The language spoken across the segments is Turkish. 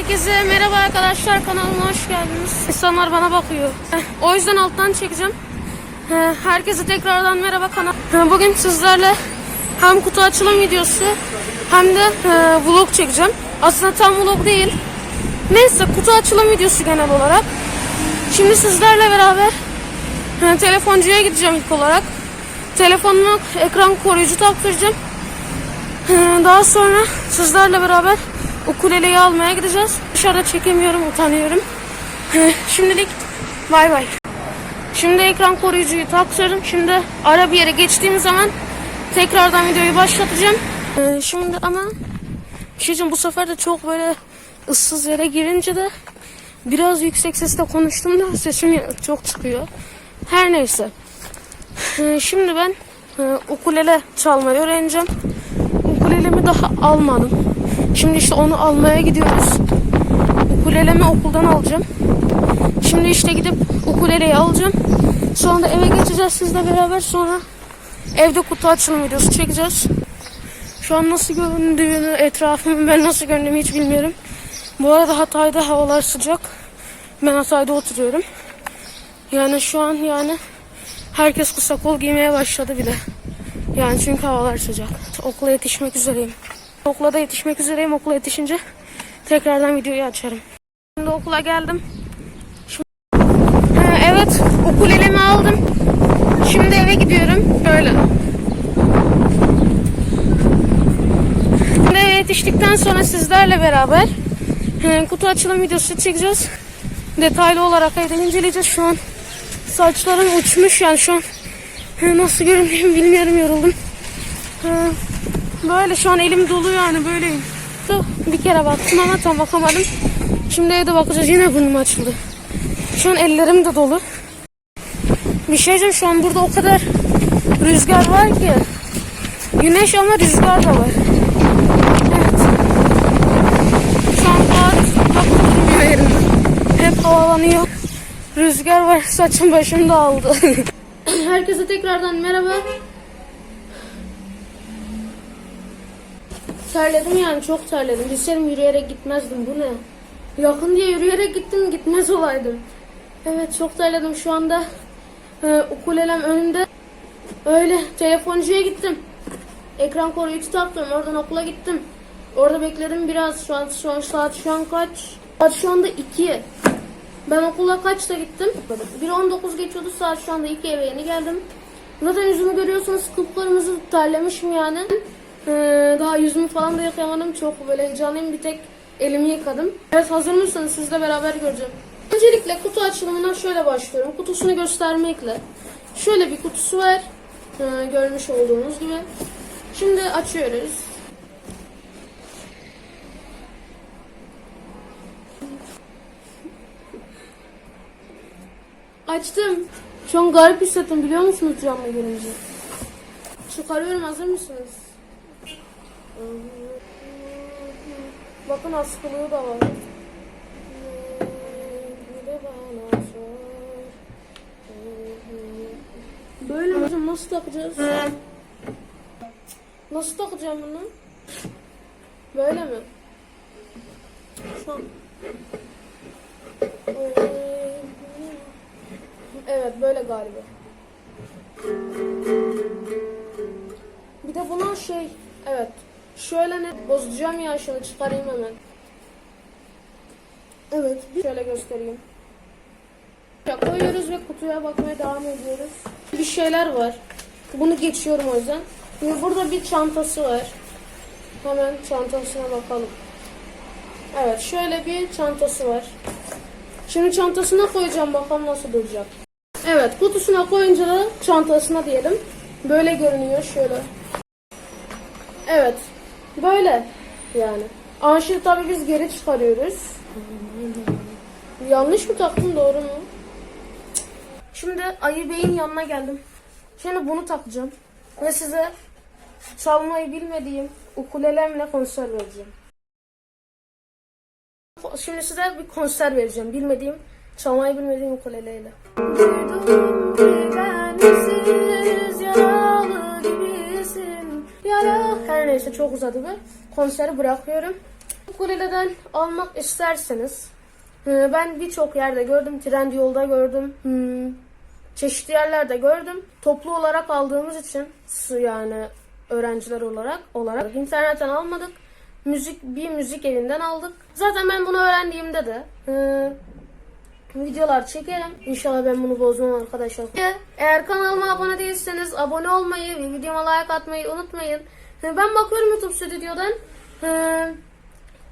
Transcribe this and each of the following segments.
Herkese merhaba arkadaşlar kanalıma hoş geldiniz. İnsanlar bana bakıyor. O yüzden alttan çekeceğim. Herkese tekrardan merhaba kanal. Bugün sizlerle hem kutu açılım videosu hem de vlog çekeceğim. Aslında tam vlog değil. Neyse kutu açılım videosu genel olarak. Şimdi sizlerle beraber telefoncuya gideceğim ilk olarak. Telefonuma ekran koruyucu taktıracağım. Daha sonra sizlerle beraber ukuleleyi almaya gideceğiz. Dışarıda çekemiyorum, utanıyorum. Şimdilik bay bay. Şimdi ekran koruyucuyu takıyorum. Şimdi ara bir yere geçtiğim zaman tekrardan videoyu başlatacağım. Ee, Şimdi ama bir şey diyeceğim, bu sefer de çok böyle ıssız yere girince de biraz yüksek sesle konuştum da sesim çok çıkıyor. Her neyse. Ee, Şimdi ben e, ukulele çalmayı öğreneceğim. Ukulelemi daha almadım. Şimdi işte onu almaya gidiyoruz. Ukulelemi okuldan alacağım. Şimdi işte gidip ukuleleyi alacağım. Sonra da eve geçeceğiz sizle beraber. Sonra evde kutu açılım videosu çekeceğiz. Şu an nasıl göründüğünü, etrafımı ben nasıl göründüğümü hiç bilmiyorum. Bu arada Hatay'da havalar sıcak. Ben Hatay'da oturuyorum. Yani şu an yani herkes kısa kol giymeye başladı bile. Yani çünkü havalar sıcak. Okula yetişmek üzereyim. Okula da yetişmek üzereyim. Okula yetişince tekrardan videoyu açarım. Şimdi okula geldim. Şimdi... Ha, evet, ukulelemi aldım. Şimdi eve gidiyorum. Böyle. Şimdi eve yetiştikten sonra sizlerle beraber kutu açılım videosu çekeceğiz. Detaylı olarak evde inceleyeceğiz. Şu an saçlarım uçmuş yani şu an nasıl göründüğümü bilmiyorum yoruldum. E, Böyle şu an elim dolu yani böyleyim. Da Bir kere baktım ama tam bakamadım. Şimdi evde bakacağız yine burnum açıldı. Şu an ellerim de dolu. Bir şey şu an burada o kadar rüzgar var ki. Güneş ama rüzgar da var. Evet. Şu an bak durmuyor yerimde. Hep havalanıyor. Rüzgar var saçım başım dağıldı. Herkese tekrardan merhaba. Terledim yani çok terledim. Bilseydim yürüyerek gitmezdim. Bu ne? Yakın diye yürüyerek gittim gitmez olaydım. Evet çok terledim şu anda. E, ukulelem önümde. Öyle telefoncuya gittim. Ekran koruyucu taktım. Oradan okula gittim. Orada bekledim biraz. Şu an, şu an saat şu an kaç? Saat şu anda 2. Ben okula kaçta gittim? 1.19 geçiyordu saat şu anda 2 eve yeni geldim. Zaten yüzümü görüyorsunuz kıpkırmızı terlemişim yani. Ee, daha yüzümü falan da yıkayamadım. Çok böyle heyecanlıyım. Bir tek elimi yıkadım. Evet hazır mısınız? Sizle beraber göreceğim. Öncelikle kutu açılımına şöyle başlıyorum. Kutusunu göstermekle. Şöyle bir kutusu var. Ee, görmüş olduğunuz gibi. Şimdi açıyoruz. Açtım. An garip hissettim biliyor musunuz canlı görünce? Çıkarıyorum hazır mısınız? Bakın askılığı da var. Böyle? Hocam Nasıl takacağız? Nasıl takacağım bunu? Böyle mi? Şu an. Evet böyle galiba. Bir de buna şey evet şöyle ne bozacağım ya şunu çıkarayım hemen. Evet bir şöyle göstereyim. Ya koyuyoruz ve kutuya bakmaya devam ediyoruz. Bir şeyler var. Bunu geçiyorum o yüzden. Şimdi burada bir çantası var. Hemen çantasına bakalım. Evet şöyle bir çantası var. Şimdi çantasına koyacağım bakalım nasıl duracak. Evet kutusuna koyunca da çantasına diyelim. Böyle görünüyor şöyle. Evet. Böyle yani. Anşir tabii biz geri çıkarıyoruz. Yanlış mı taktım doğru mu? Şimdi Ayı Bey'in yanına geldim. Şimdi bunu takacağım. Ve size çalmayı bilmediğim ukulelemle konser vereceğim. Şimdi size bir konser vereceğim. Bilmediğim, çalmayı bilmediğim ukuleleyle. Duydum neyse çok uzadı bu. Konseri bırakıyorum. Ukulele'den almak isterseniz e, ben birçok yerde gördüm. Trendyol'da gördüm. Hmm, çeşitli yerlerde gördüm. Toplu olarak aldığımız için yani öğrenciler olarak olarak internetten almadık. Müzik bir müzik evinden aldık. Zaten ben bunu öğrendiğimde de e, videolar çekerim. İnşallah ben bunu bozmam arkadaşlar. Eğer kanalıma abone değilseniz abone olmayı ve videoma like atmayı unutmayın. E, Ben bakıyorum YouTube stüdyodan. E,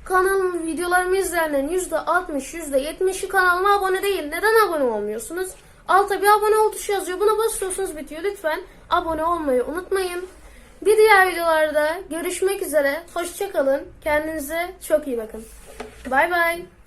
kanalım videolarımı izleyenlerin %60, %70'i kanalıma abone değil. Neden abone olmuyorsunuz? Altta bir abone ol tuşu yazıyor. Buna basıyorsunuz bitiyor. Lütfen abone olmayı unutmayın. Bir diğer videolarda görüşmek üzere. Hoşçakalın. Kendinize çok iyi bakın. Bay bay.